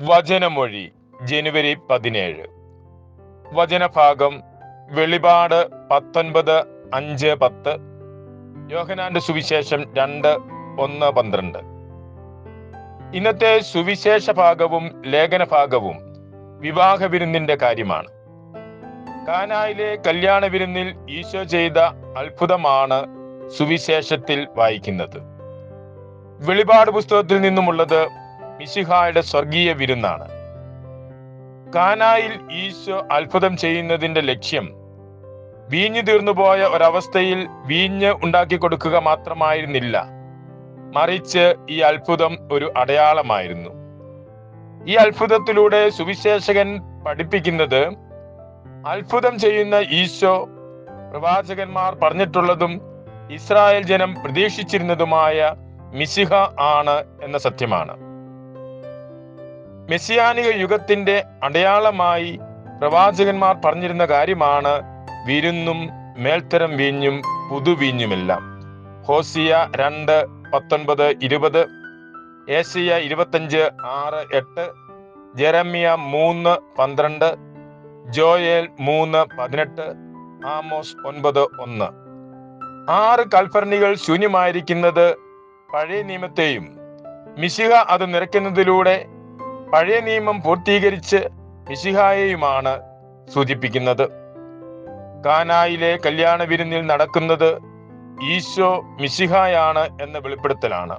വചനമൊഴി ജനുവരി പതിനേഴ്. വചനഭാഗം വെളിപാട് പത്തൊൻപത് അഞ്ച് പത്ത്. യോഹനാന്റെ സുവിശേഷം രണ്ട് ഒന്ന് പന്ത്രണ്ട്. ഇന്നത്തെ സുവിശേഷ ഭാഗവും ലേഖന ഭാഗവും വിവാഹ വിരുന്നിന്റെ കാര്യമാണ്. കാനായിലെ കല്യാണ വിരുന്നിൽ ഈശോ ചെയ്ത അത്ഭുതമാണ് സുവിശേഷത്തിൽ വായിക്കുന്നത്. വെളിപാട് പുസ്തകത്തിൽ നിന്നുമുള്ളത് മിശിഹായുടെ സ്വർഗീയ വിരുന്നാണ്. കാനായിൽ ഈശോ അത്ഭുതം ചെയ്യുന്നതിന്റെ ലക്ഷ്യം വീഞ്ഞു തീർന്നുപോയ ഒരവസ്ഥയിൽ വീഞ്ഞ് ഉണ്ടാക്കി കൊടുക്കുക മാത്രമായിരുന്നില്ല മറിച്ച് ഈ അത്ഭുതം ഒരു അടയാളമായിരുന്നു. ഈ അത്ഭുതത്തിലൂടെ സുവിശേഷകൻ പഠിപ്പിക്കുന്നത് അത്ഭുതം ചെയ്യുന്ന ഈശോ പ്രവാചകന്മാർ പറഞ്ഞിട്ടുള്ളതും ഇസ്രായേൽ ജനം പ്രതീക്ഷിച്ചിരുന്നതുമായ മിശിഹ ആണ് എന്ന സത്യമാണ്. മെസ്സിയാനിക യുഗത്തിന്റെ അടയാളമായി പ്രവാചകന്മാർ പറഞ്ഞിരുന്ന കാര്യമാണ് വിരുന്നും മേൽത്തരം വീഞ്ഞും പുതുവീഞ്ഞുമെല്ലാം. ഹോസിയ രണ്ട് പത്തൊൻപത് ഇരുപത് ഏഷ്യ ഇരുപത്തഞ്ച് ആറ് എട്ട് ജെറമിയ മൂന്ന് പന്ത്രണ്ട് ജോയേൽ മൂന്ന് പതിനെട്ട് ആമോസ് ഒൻപത് ഒന്ന്. ആറ് കൽഫർണികൾ ശൂന്യമായിരിക്കുന്നത് പഴയ നിയമത്തെയും മിശിഹ അത് നിറയ്ക്കുന്നതിലൂടെ പഴയ നിയമം പൂർത്തീകരിച്ച് മിശിഹായെയുമാണ് സൂചിപ്പിക്കുന്നത്. കാനായിലെ കല്യാണ വിരുന്നിൽ നടക്കുന്നത് ഈശോ മിശിഹായാണ് എന്ന വെളിപ്പെടുത്തലാണ്.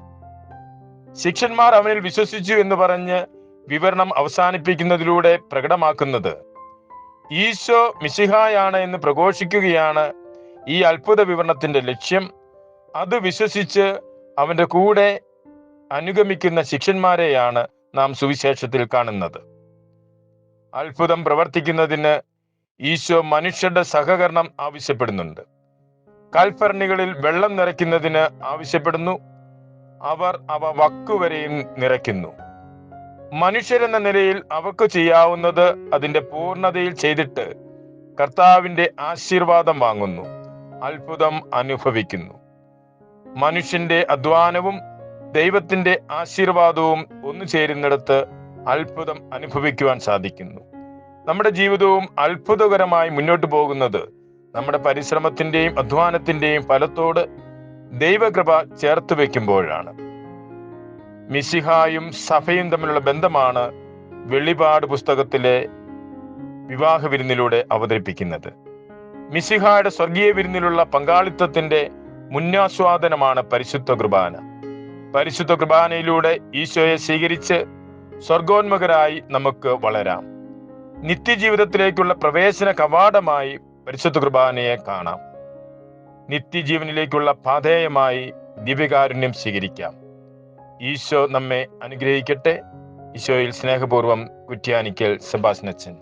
ശിക്ഷന്മാർ അവനിൽ വിശ്വസിച്ചു എന്ന് പറഞ്ഞ് വിവരണം അവസാനിപ്പിക്കുന്നതിലൂടെ പ്രകടമാക്കുന്നത് ഈശോ മിശിഹായാണ് എന്ന് പ്രഘോഷിക്കുകയാണ് ഈ അത്ഭുത വിവരണത്തിന്റെ ലക്ഷ്യം. അത് വിശ്വസിച്ച് അവന്റെ കൂടെ അനുഗമിക്കുന്ന ശിഷ്യന്മാരെയാണ് നാം സുവിശേഷത്തിൽ കാണുന്നത്. അത്ഭുതം പ്രവർത്തിക്കുന്നതിന് ഈശോ മനുഷ്യരുടെ സഹകരണം ആവശ്യപ്പെടുന്നുണ്ട്. കൽഫർണികളിൽ വെള്ളം നിറയ്ക്കുന്നതിന് ആവശ്യപ്പെടുന്നു. അവർ അവ വക്കുവരെയും നിറയ്ക്കുന്നു. മനുഷ്യരെന്ന നിലയിൽ അവക്ക് ചെയ്യാവുന്നത് അതിന്റെ പൂർണതയിൽ ചെയ്തിട്ട് കർത്താവിന്റെ ആശീർവാദം വാങ്ങുന്നു. അത്ഭുതം അനുഭവിക്കുന്നു. മനുഷ്യന്റെ അധ്വാനവും ദൈവത്തിന്റെ ആശീർവാദവും ഒന്നു ചേരുന്നിടത്ത് അത്ഭുതം അനുഭവിക്കുവാൻ സാധിക്കുന്നു. നമ്മുടെ ജീവിതവും അത്ഭുതകരമായി മുന്നോട്ട് പോകുന്നത് നമ്മുടെ പരിശ്രമത്തിന്റെയും അധ്വാനത്തിന്റെയും ഫലത്തോട് ദൈവകൃപ ചേർത്ത് വെക്കുമ്പോഴാണ്. മിശിഹായും സഭയും തമ്മിലുള്ള ബന്ധമാണ് വെളിപാട് പുസ്തകത്തിലെ വിവാഹ വിരുന്നിലൂടെ അവതരിപ്പിക്കുന്നത്. മിശിഹായുടെ സ്വർഗീയ വിരുന്നിലുള്ള പങ്കാളിത്തത്തിന്റെ മുന്നാസ്വാദനമാണ് പരിശുദ്ധ കുർബാന. പരിശുദ്ധ കുർബാനയിലൂടെ ഈശോയെ സ്വീകരിച്ച് സ്വർഗോന്മുഖരായി നമുക്ക് വളരാം. നിത്യജീവിതത്തിലേക്കുള്ള പ്രവേശന കവാടമായി പരിശുദ്ധ കുർബാനയെ കാണാം. നിത്യജീവനിലേക്കുള്ള പാതേയമായി ദിവ്യകാരുണ്യം സ്വീകരിക്കാം. ഈശോ നമ്മെ അനുഗ്രഹിക്കട്ടെ. ഈശോയിൽ സ്നേഹപൂർവം കുറ്റ്യാനിക്കൽ സെബാസ്നച്ചൻ